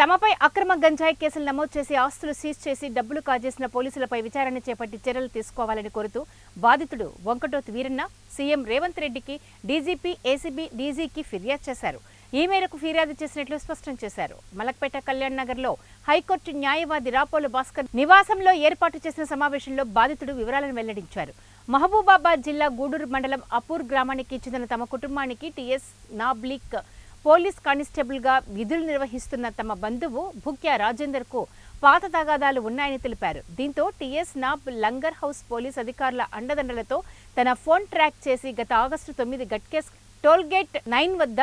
తమపై అక్రమ గంజాయి కేసులు నమోదు చేసి ఆస్తులు సీజ్ చేసి డబ్బులు కాజేసిన పోలీసులపై విచారణ చేపట్టి చర్యలు తీసుకోవాలని కోరుతూ బాధితుడు వంకటోతు వీరన్న సీఎం రేవంత్ రెడ్డికి డీజీపీ ఏసీబీ డీజీకి ఫిర్యాదు చేశారు. ఈ మేరకు ఫిర్యాదు చేసినట్లు స్పష్టం చేశారు. మలక్పేట కళ్యాణ్ నగర్లో హైకోర్టు న్యాయవాది రాపోలు భాస్కర్ నివాసంలో ఏర్పాటు చేసిన సమావేశంలో బాధితుడు వివరాలను వెల్లడించారు. మహబూబాబాద్ జిల్లా గూడూరు మండలం అపూర్ గ్రామానికి చెందిన తమ కుటుంబానికి టీఎస్ నాబ్లిక్ పోలీస్ కానిస్టేబుల్గా విధులు నిర్వహిస్తున్న తమ బంధువు భుక్యా రాజేందర్కు పాత తగాదాలు ఉన్నాయని తెలిపారు. దీంతో TS NAB Langar Houz police అధికారుల అండదండలతో తన ఫోన్ ట్రాక్ చేసి గత ఆగస్టు తొమ్మిది గట్కేస్ టోల్గేట్ నైన్ వద్ద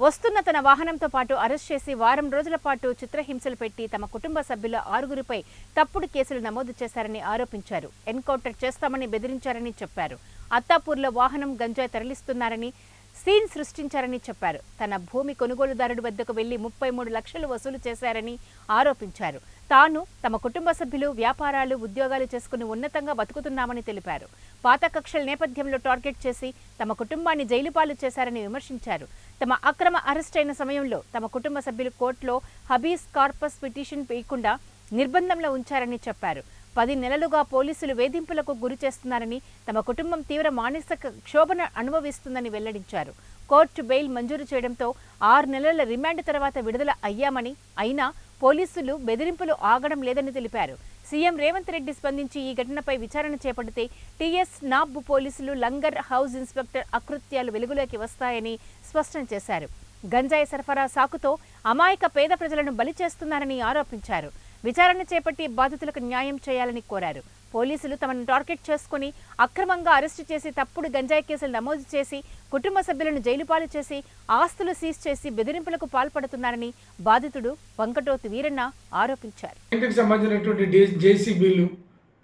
వస్తున్న తన వాహనంతో పాటు అరెస్ట్ చేసి వారం రోజుల పాటు చిత్రహింసలు పెట్టి తమ కుటుంబ సభ్యుల ఆరుగురిపై తప్పుడు కేసులు నమోదు చేశారని ఆరోపించారు. ఎన్కౌంటర్ చేస్తామని బెదిరించారని చెప్పారు. అత్తాపూర్లో వాహనం గంజాయి తరలిస్తున్నారని సీన్ సృష్టించారని చెప్పారు. తన భూమి కొనుగోలుదారుడి వద్దకు వెళ్ళి ముప్పై మూడు లక్షలు వసూలు చేశారని ఆరోపించారు. తాను తమ కుటుంబ సభ్యులు వ్యాపారాలు ఉద్యోగాలు చేసుకుని ఉన్నతంగా బతుకుతున్నామని తెలిపారు. పాత కక్షల నేపథ్యంలో టార్గెట్ చేసి తమ కుటుంబాన్ని జైలుపాలు చేశారని విమర్శించారు. తమ అక్రమ అరెస్ట్ అయిన సమయంలో తమ కుటుంబ సభ్యులు కోర్టులో హబీస్ కార్పస్ పిటిషన్ వేయకుండా నిర్బంధంలో ఉంచారని చెప్పారు. పది నెలలుగా పోలీసులు వేధింపులకు గురి చేస్తున్నారని తమ కుటుంబం తీవ్ర మానసిక క్షోభను అనుభవిస్తుందని వెల్లడించారు. కోర్టు బెయిల్ మంజూరు చేయడంతో ఆరు నెలల రిమాండ్ తర్వాత విడుదల అయ్యామని అయినా పోలీసులు బెదిరింపులు ఆగడం లేదని తెలిపారు. సీఎం రేవంత్ రెడ్డి స్పందించి ఈ ఘటనపై విచారణ చేపడితే టీఎస్ నాబ్ పోలీసులు లంగర్ హౌస్ ఇన్స్పెక్టర్ అకృత్యాలు వెలుగులోకి వస్తాయని స్పష్టం చేశారు. గంజాయి సరఫరా సాకుతో అమాయక పేద ప్రజలను బలి చేస్తున్నారని ఆరోపించారు. విచారణ చేపట్టి బాధితులకు న్యాయం చేయాలని కోరారు. పోలీసులు తమను టార్గెట్ చేసుకుని అక్రమంగా అరెస్టు చేసి తప్పుడు గంజాయి కేసులు నమోదు చేసి కుటుంబ సభ్యులను జైలుపాలు చేసి ఆస్తులు సీజ్ చేసి బెదిరింపులకు పాల్పడుతున్నారని బాధితుడు వంకటోతు వీరన్న ఆరోపించారు. సంబంధించినటువంటి జేసీబీలు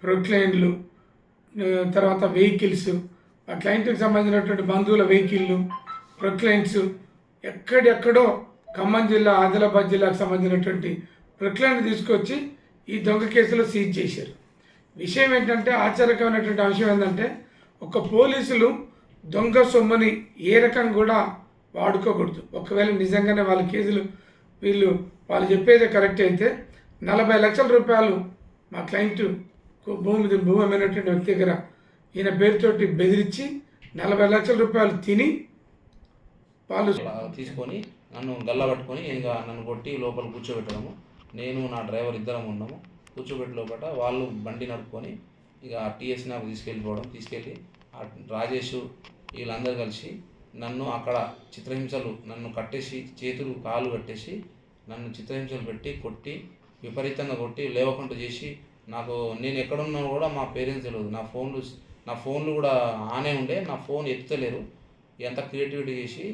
ప్రొక్లైన్లు తర్వాత వెహికల్స్ ఆ క్లయింట్కి సంబంధించినటువంటి బంధువుల వెహికల్లు ప్రొక్లైన్స్ ఎక్కడెక్కడో ఖమ్మం జిల్లా ఆదిలాబాద్ జిల్లాకు సంబంధించినటువంటి ప్రక్లాన్ని తీసుకొచ్చి ఈ దొంగ కేసులో సీజ్ చేశారు. విషయం ఏంటంటే ఆశ్చర్యకరమైనటువంటి అంశం ఏంటంటే ఒక పోలీసులు దొంగ సొమ్ముని ఏ రకం కూడా వాడుకోకూడదు. ఒకవేళ నిజంగానే వాళ్ళ కేసులు వీళ్ళు వాళ్ళు చెప్పేది కరెక్ట్ అయితే నలభై లక్షల రూపాయలు మా క్లయింట్ భూమి భూమి అమ్మినటువంటి వ్యక్తి దగ్గర ఈయన పేరుతోటి బెదిరించి నలభై లక్షల రూపాయలు తిని వాళ్ళు తీసుకొని నన్ను గల్ల పట్టుకొని ఇంకా నన్ను కొట్టి లోపల కూర్చోబెట్టడము. నేను నా డ్రైవర్ ఇద్దరం ఉన్నాము. కూర్చోబెట్టి లోపల వాళ్ళు బండి నడుపుకొని ఇక టీఎస్ నాకు తీసుకెళ్ళిపోవడం తీసుకెళ్ళి రాజేష్ వీళ్ళందరూ కలిసి నన్ను అక్కడ చిత్రహింసలు నన్ను కట్టేసి చేతులు కాలు కట్టేసి నన్ను చిత్రహింసలు పెట్టి కొట్టి విపరీతంగా కొట్టి లేవకుండా చేసి నాకు నేను ఎక్కడున్నా కూడా మా పేరెంట్స్ తెలియదు. నా ఫోన్లు నా ఫోన్లు కూడా ఆనే ఉండే నా ఫోన్ ఎత్తలేరు ఎంత క్రియేటివిటీ చేసి